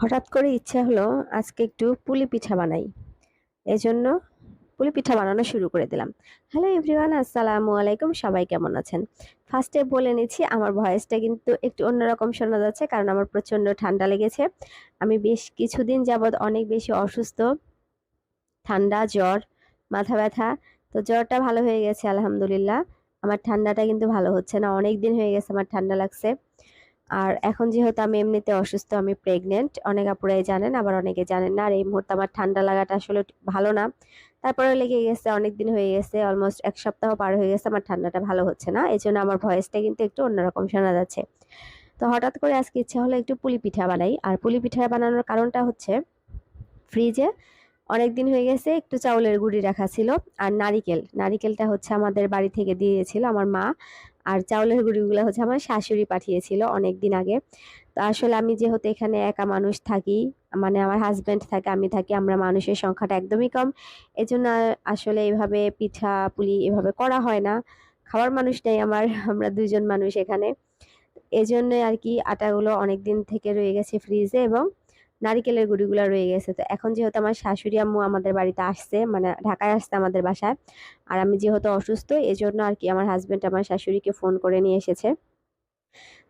হঠাৎ করে ইচ্ছা হলো আজকে একটু পুলি পিঠা বানাই। এজন্য পুলি পিঠা বানানো শুরু করে দিলাম। হ্যালো এভরিওয়ান, আসসালামু আলাইকুম। সবাই কেমন আছেন? ফার্স্টে বলে নিচ্ছি, আমার ভয়েসটা কিন্তু একটু অন্যরকম শোনা যাচ্ছে কারণ আমার প্রচণ্ড ঠান্ডা লেগেছে। আমি বেশ কিছুদিন যাবৎ অনেক বেশি অসুস্থ, ঠান্ডা, জ্বর, মাথা ব্যথা। তো জ্বরটা ভালো হয়ে গেছে, আলহামদুলিল্লাহ। আমার ঠান্ডাটা কিন্তু ভালো হচ্ছে না অনেক দিন হয়ে গেছে আমার ঠান্ডা লাগছে। আর এখন যেহেতু আমি এমনিতে অসুস্থ, আমি প্রেগনেন্ট অনেক আপুরাই জানেন, আবার অনেকে জানেন না। আর এই মুহূর্তে আমার ঠান্ডা লাগাটা আসলে ভালো না। তারপরে লেগে গেছে অনেক দিন হয়ে গেছে অলমোস্ট এক সপ্তাহ পার হয়ে গেছে, আমার ঠান্ডাটা ভালো হচ্ছে না। এই জন্য আমার ভয়েসটা কিন্তু একটু অন্যরকম শোনা যাচ্ছে। তো হঠাৎ করে আজকে ইচ্ছা হলো একটু পুলি পিঠা বানাই। আর পুলি পিঠা বানানোর কারণটা হচ্ছে ফ্রিজে অনেক দিন হয়ে গেছে, একটু চাউলের গুঁড়ি রাখা ছিল। আর নারিকেল, নারিকেলটা হচ্ছে আমাদের বাড়ি থেকে দিয়েছিল আমার মা। আর চাউলের গুঁড়িগুলো হচ্ছে আমার শাশুড়ি পাঠিয়েছিল অনেক দিন আগে। তো আসলে আমি যেহেতু এখানে একা মানুষ থাকি মানে আমার হাজব্যান্ড থাকে, আমি থাকি, আমরা মানুষের সংখ্যাটা একদমই কম। এজন্য আসলে এভাবে পিঠা পুলি এভাবে করা হয় না। খাওয়ার মানুষ নেই আমার, আমরা দুজন মানুষ এখানে। এজন্য আর কি আটাগুলো অনেক দিন থেকে রয়ে গেছে ফ্রিজে এবং নারিকেলের গুড়িগুলো রয়ে গেছে। তো এখন যেহেতু আমার শাশুড়ি আম্মু আমাদের বাড়িতে আসছে মানে ঢাকায় আসছে আমাদের বাসায়, আর আমি যেহেতু অসুস্থ এই জন্য আর কি আমার হাজব্যান্ড আমার শাশুড়িকে ফোন করে নিয়ে এসেছে।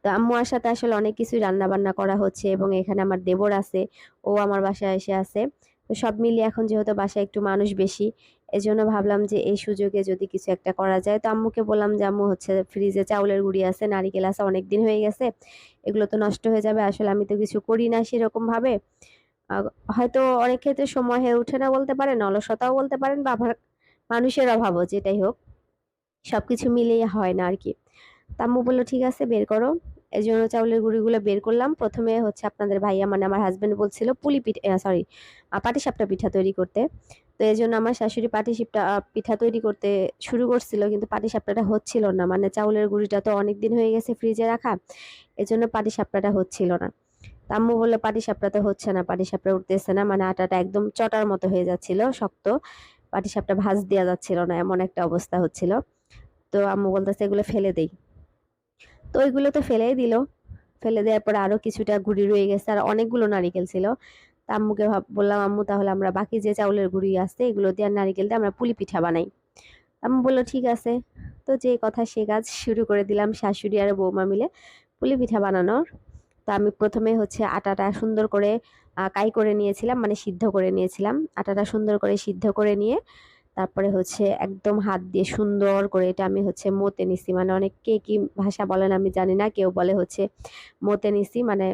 তো আম্মু সাথে আসলে অনেক কিছুই রান্না বান্না করা হচ্ছে এবং এখানে আমার দেবর আছে, ও আমার বাসায় এসে আছে। তো সব মিলিয়ে এখন যেহেতু বাসায় একটু মানুষ বেশি, এজন্য ভাবলাম যে এই সুযোগে যদি কিছু একটা করা যায়। তো আম্মুকে বললাম যে, আম্মু হচ্ছে ফ্রিজে চাউলের গুঁড়ি আছে, নারিকেল আছে অনেক দিন হয়ে গেছে, এগুলো তো নষ্ট হয়ে যাবে, আসলে আমি তো কিছু করি না সেরকমভাবে হয়তো অনেক ক্ষেত্রে সময় হয়ে ওঠে না বলতে পারেন, অলসতাও বলতে পারেন, বা মানুষের অভাবও যেটাই হোক সব কিছু মিলিয়ে হয় না আর কি তাম্মু বলল, ঠিক আছে, বের করো। এই জন্য চাউলের গুঁড়িগুলো বের করলাম। প্রথমে হচ্ছে আপনাদের ভাইয়া মানে আমার হাজব্যান্ড বলছিল পুলি পিঠা সরি পাটিসাপটা পিঠা তৈরি করতে। তো এই জন্য আমার শাশুড়ি পাটিসাপটা পিঠা তৈরি করতে শুরু করছিল, কিন্তু পাটিসাপটাটা হচ্ছিল না। মানে চাউলের গুঁড়িটা তো অনেক দিন হয়ে গেছে ফ্রিজে রাখা এজন্য পাটিসাপটাটা হচ্ছিল না। আম্মু বলল, পাটিসাপটা তো হচ্ছে না, পাটিসাপটা উঠতেছে না। মানে আটাটা একদম চটার মতো হয়ে যাচ্ছিল, শক্ত। পাটিসাপটা ভাজ দেওয়া যাচ্ছিল না, এমন একটা অবস্থা হচ্ছিল। তো আম্মু বলতেছে, এগুলো ফেলে দেই। তো ওইগুলো তো ফেলেই দিল। ফেলে দেওয়ার পর আরও কিছুটা গুড়ি রয়ে গেছে, আর অনেকগুলো নারিকেল ছিল। তা আম্মুকে বললাম, আম্মু, তাহলে আমরা বাকি যে চাউলের গুঁড়ি আছে, এগুলো দিয়ে আর নারিকেল দিয়ে আমরা পুলি পিঠা বানাই। আম্মু বলল, ঠিক আছে। তো যে কথা সে কাজ শুরু করে দিলাম, শাশুড়ি আর বৌমা মিলে পুলি পিঠা বানানোর। তো আমি প্রথমে হচ্ছে আটাটা সুন্দর করে কাই করে নিয়েছিলাম মানে সিদ্ধ করে নিয়েছিলাম। আটাটা সুন্দর করে সিদ্ধ করে নিয়ে তারপরে হচ্ছে একদম হাত দিয়ে সুন্দর করে এটা আমি হচ্ছে মতে নিছি। মানে অনেক কে কি ভাষা বলেন আমি জানি না, কেউ বলে হচ্ছে মতে নিছি। মানে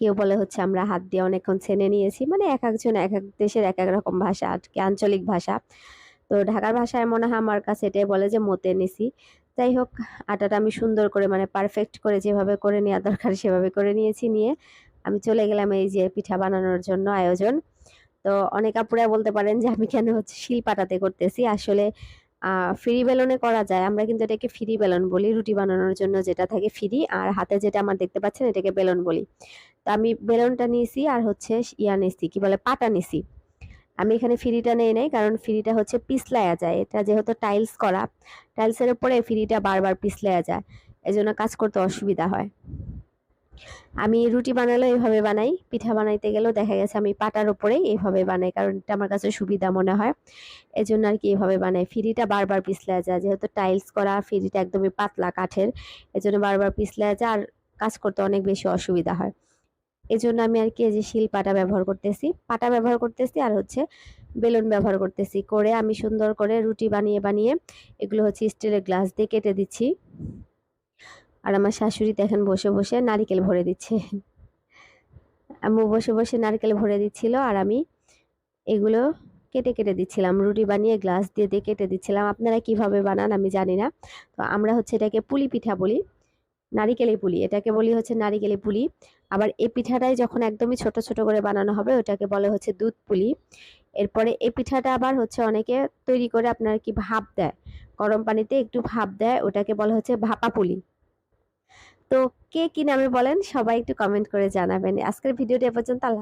কেউ বলে হচ্ছে আমরা হাত দিয়ে অনেকক্ষণ ছেনে নিয়েছি। মানে এক একজন এক এক দেশের এক এক রকম ভাষা আজকে আঞ্চলিক ভাষা। তো ঢাকার ভাষায় মনে হয় আমার কাছে এটাই বলে যে মতে নিছি। যাই হোক, আটাটা আমি সুন্দর করে মানে পারফেক্ট করে যেভাবে করে নেওয়া দরকার সেভাবে করে নিয়েছি নিয়ে। আমি চলে গেলাম এই যে পিঠা বানানোর জন্য আয়োজন। তো অনেক আপুরা বলতে পারেন যে, আমি কেন হচ্ছে শিল পাটাতে করতেছি? আসলে ফ্রি বেলনে করা যায়। আমরা কিন্তু এটাকে ফ্রি বেলন বলি, রুটি বানানোর জন্য যেটা থাকে ফ্রি। আর হাতে যেটা আমার দেখতে পাচ্ছেন, এটাকে বেলন বলি। তো আমি বেলনটা নিয়েছি আর হচ্ছে ইয়া নিয়েছি কি বলে, পাটা নিয়েছি আমি এখানে ফ্রিটা নিয়ে নেই, কারণ ফ্রিটা হচ্ছে পিছলায়া যায়। এটা যেহেতু টাইলস করা, টাইলসের উপরে ফ্রিটা বারবার পিছলায়া যায়। এজন্য কাজ করতে অসুবিধা হয়। আমি রুটি বানালেও এইভাবে বানাই, পিঠা বানাইতে গেলেও দেখা গেছে আমি পাটার উপরেই এইভাবে বানাই, কারণ এটা আমার কাছে সুবিধা মনে হয়। এই জন্য আর কি এইভাবে বানাই। ফিরিটা বারবার পিছলে যায়, যেহেতু টাইলস করা, ফিরিটা একদমই পাতলা কাঠের এই জন্য বারবার পিছলে যায়, আর কাজ করতে অনেক বেশি অসুবিধা হয়। এই জন্য আমি আর কি এই যে শিল পাটা ব্যবহার করতেছি। পাটা ব্যবহার করতেছি, আর হচ্ছে বেলুন ব্যবহার করতেছি। করে আমি সুন্দর করে রুটি বানিয়ে বানিয়ে এগুলো হচ্ছে স্টিলের গ্লাস দিয়ে কেটে দিচ্ছি। আর আমার শাশুড়ি দেখেন বসে বসে নারিকেল ভরে দিচ্ছে। আম্মু বসে বসে নারকেল ভরে দিচ্ছিল আর আমি এগুলো কেটে কেটে দিচ্ছিলাম। রুটি বানিয়ে গ্লাস দিয়ে দিয়ে কেটে দিচ্ছিলাম। আপনারা কীভাবে বানান আমি জানি না। তো আমরা হচ্ছে এটাকে পুলি পিঠা বলি নারিকেলে পুলি। এটাকে বলি হচ্ছে নারিকেলে পুলি। আবার এই পিঠাটাই যখন একদমই ছোট ছোট করে বানানো হবে, ওটাকে বলে হচ্ছে দুধ পুলি। এরপরে এই পিঠাটা আবার হচ্ছে অনেকে তৈরি করে আপনার কি ভাপ দেয়, গরম পানিতে একটু ভাপ দেয়, ওটাকে বলে হচ্ছে ভাপা পুলি। তো কে কি নামে বলেন সবাই একটু কমেন্ট করে জানাবেন। আজকের ভিডিওটি এ পর্যন্ত